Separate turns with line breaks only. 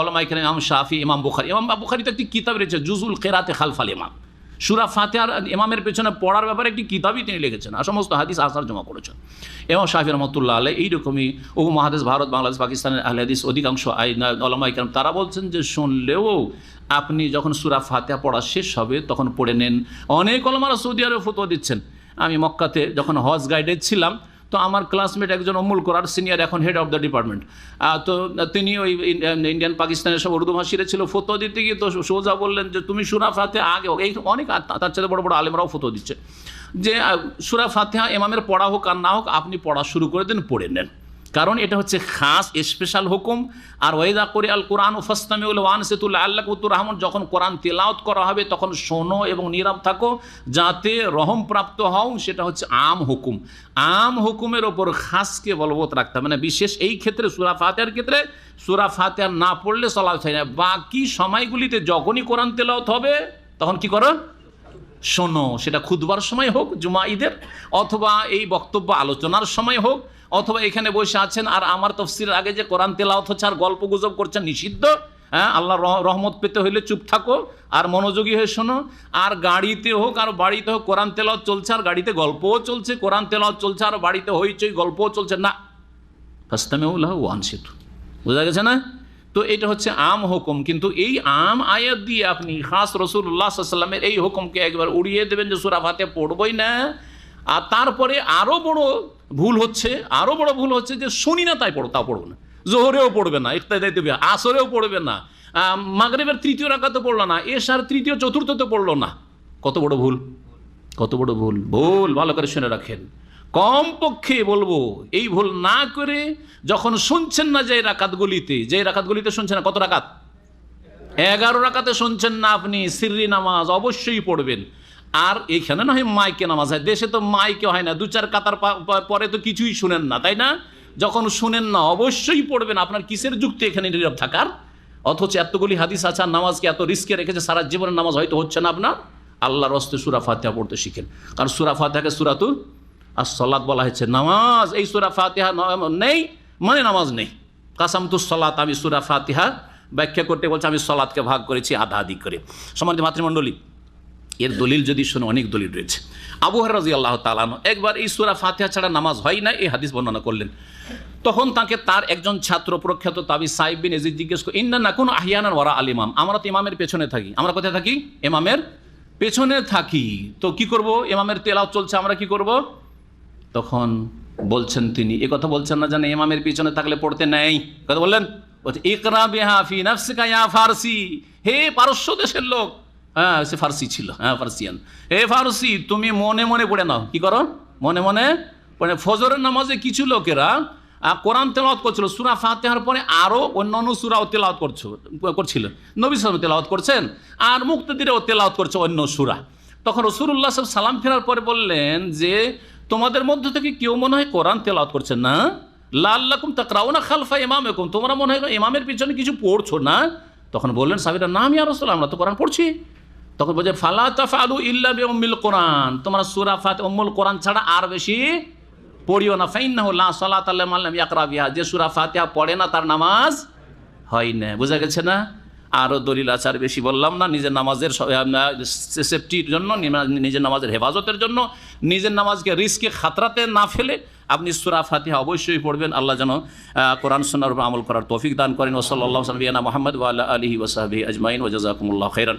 ওলামা এখানে ইমাম শাফি, ইমাম বুখারি। ইমাম বুখারি তো একটি কিতাব রয়েছে জুজুল কেরাতে খালফাল ইমাম। সুরা ফাতেহার ইমামের পেছনে পড়ার ব্যাপারে একটি কিতাবই তিনি লিখেছেন আর সমস্ত হাদিস আসার জমা করেছেন। এবং শাফি রহমতুল্লাহ আলাই এইরকমই ও মহাদেশ ভারত, বাংলাদেশ, পাকিস্তানের আহলে হাদিস অধিকাংশ আইন ওলামা ইকরাম তারা বলছেন যে শুনলেও আপনি যখন সুরা ফাতেহা পড়া শেষ হবে তখন পড়ে নেন। অনেক ওলামারা সৌদি আরবে ফতোয়া দিচ্ছেন। আমি মক্কাতে যখন হজ গাইডে ছিলাম তো আমার ক্লাসমেট একজন অমুল করার সিনিয়র এখন হেড অফ দ্য ডিপার্টমেন্ট তো তিনি ওই ইন্ডিয়ান পাকিস্তানের সব উর্দু ভাষীরা ছিল ফতো দিতে গিয়ে তো সোজা বললেন যে, তুমি সুরা ফাতে, আগে এই অনেক তার সাথে বড় বড় আলেমরাও ফতো দিচ্ছে। যে সুরা ফাতেহা এমামের পড়া হোক আর না হোক, আপনি পড়া শুরু করে দিন, পড়ে নেন। কারণ এটা হচ্ছে খাস স্পেশাল হুকুম। আর ওয়েদা করে আল কোরআন ও ফস্তামিউল ওয়ান সেতুল্লাহ আল্লাহ কুতুর রহমান যখন কোরআন তেলাওত করা হবে, তখন শোনো এবং নীরব থাকো, যাতে রহম প্রাপ্ত হও, সেটা হচ্ছে আম হুকুম। আম হুকুমের ওপর খাসকে বলবৎ রাখতে হবে। মানে বিশেষ এই ক্ষেত্রে, সুরা ফাতেহার ক্ষেত্রে, সুরা ফাতেহা না পড়লে চলা হয় না বাকি সময়গুলিতে যখনই কোরআন তেলাওত হবে, তখন কি করো? শোনো, সেটা খুদবার সময় হোক, জুমা ঈদের, অথবা এই বক্তব্য আলোচনার সময় হোক, অথবা এখানে বসে আছেন আর আমার তফসির আগে যে কোরআন তেলাওত হচ্ছে আর গল্প গুজব করছেন নিষিদ্ধ হ্যাঁ আল্লাহ রহ- রহমত পেতে হইলে চুপ থাকো আর মনোযোগী হয়ে শোনো। আর গাড়িতে হোক আর বাড়িতে হোক কোরআন তেলাওত চলছে আর গাড়িতে গল্পও চলছে, কোরআন তেলাওত চলছে আর বাড়িতে হইচই গল্পও চলছে। না, ফাস্তামেউল্লাহ ওয়ান সেতু বোঝা গেছে না? তো এটা হচ্ছে আম হুকুম। কিন্তু এই আম আয়াত দিয়ে আপনি খাস রসুল্লাহ সাল্লামের এই হুকুমকে একবার উড়িয়ে দেবেন যে সুরা ফাতে পড়বই না। আর তারপরে আরও বড় ভুল হচ্ছে আরও বড় ভুল হচ্ছে যে শুনি না তাই পড়ো, তাও পড়ব না। জোহরেও পড়বে না ইফতাদাই দেবে, আসরেও পড়বে না মাগরিবের তৃতীয় রাখাতে পড়ল না, এশার তৃতীয় চতুর্থতে পড়ল না। কত বড় ভুল, কত বড় ভুল ভুল, ভালো করে শুনে রাখেন। কমপক্ষে বলব, এই ভুল না করে যখন শুনছেন না যে রাকাতগুলিতে যে রাকাতগুলিতে শুনছেন না, কত রাকাত? এগারো রাকাতে শুনছেন না আপনি, সিররি নামাজ অবশ্যই পড়বেন। আর এখানে না হয় মাইকে নামাজ, হয়, দেশে তো মাইকে হয় না দু চার কাতার পরে তো কিছুই শুনেন না, তাই না? যখন শুনেন না, অবশ্যই পড়বেন, আপনার কিসের যুক্তি এখানে নীরব থাকার? অথচ এতগুলি হাদিস আছে, আর নামাজকে এত রিস্কে রেখেছে, সারা জীবনের নামাজ হয়তো হচ্ছে না আপনার? আল্লাহর রস্তে সুরা ফাতেহা পড়তে শিখেন। কারণ সুরা ফাতেহাকে সুরাতুল আর সলাদ বলা হয়েছে, নামাজ, এই সুরা ফাতিহা নেই মানে নামাজ নেই। কাসামতু সলাত, আমি সুরা ফাতিহা ব্যাখ্যা করতে বলছে, আমি সলাদকে ভাগ করেছি আধা আধি করে। সমাজ মাতৃমণ্ডলী, এর দলিল যদি শুনে, অনেক দলিল রয়েছে। আবু রাজি আল্লাহ তালানো একবার এই সুরা ফাতিহা ছাড়া নামাজ হয় না এই হাদিস বর্ণনা করলেন। তখন তাকে তার একজন ছাত্র, প্রখ্যাত তাবি সাহেব বিন এজিদ জিজ্ঞেস করে, ইন্না না কোনো আহিয়ানার ওরা আল ইমাম, আমরা তো ইমামের পেছনে থাকি। আমরা কোথায় থাকি? ইমামের পেছনে থাকি। তো কি করব? ইমামের তেলাও চলছে, আমরা কি করব? তখন বলছেন তিনি, এ কথা বলছেন না জানে, ইমামের পিছনে থাকলে পড়তে নেই। কথা বললেন? বলছে হে পারস্য দেশের লোক। হ্যাঁ সে ফার্সি ছিল হ্যাঁ ফার্সিয়ান। হে ফার্সি, তুমি মনে মনে পড়ে নাও। কি করো? মনে মনে? ফজরের নামাজে কিছু লোকেরা করছিল। সুরা পরে আরও করছ, করছিল। নবী করছেন, আর মুক্তদিরেও তেলাওয়াত করছে অন্য সুরা। তখন রসুল্লাহ সব সালাম ফেরার পরে বললেন যে তোমাদের মধ্য থেকে কেউ মনে হয় কোরআন তেলাওয়াত করছে না? লাল্লাকুম তাকরাও না খালফা ইমাম একুম তোমরা মনে হয় ইমামের পিছনে কিছু পড়ছো না? তখন বললেন, সাবিরা, না, আমি আর রসুল আমরা তো কোরআন পড়ছি। তখন বলছে, ফালা তাফালু ইল্লা বিউম্মিল কোরআন। তোমরা সূরা ফাত, উম্মুল কোরআন ছাড়া আর বেশি পড়িও না। ফাইন্নাহু লা সালাত আল্লাহ ইয়াকরা বিহা। যে সূরা পড়ে না, তার নামাজ হয় না। বোঝা গেছে না? আরও দলিল আচার বেশি বললাম না, নিজের নামাজের সেফটির জন্য নিজের নামাজের হেফাজতের জন্য, নিজের নামাজকে রিস্কে খাতরাতে না ফেলে আপনি সুরা ফাতিহা অবশ্যই পড়বেন। আল্লাহ যেন কোরআন সোনার উপর আমল করার তৌফিক দান করেন। ওসল্লাহ সালবিয়ানা মোহাম্মদ ওয়াল্লাহ আলহি ওসাহাবি আজমাইন। ওজাকুমুল্লাহ খৈরান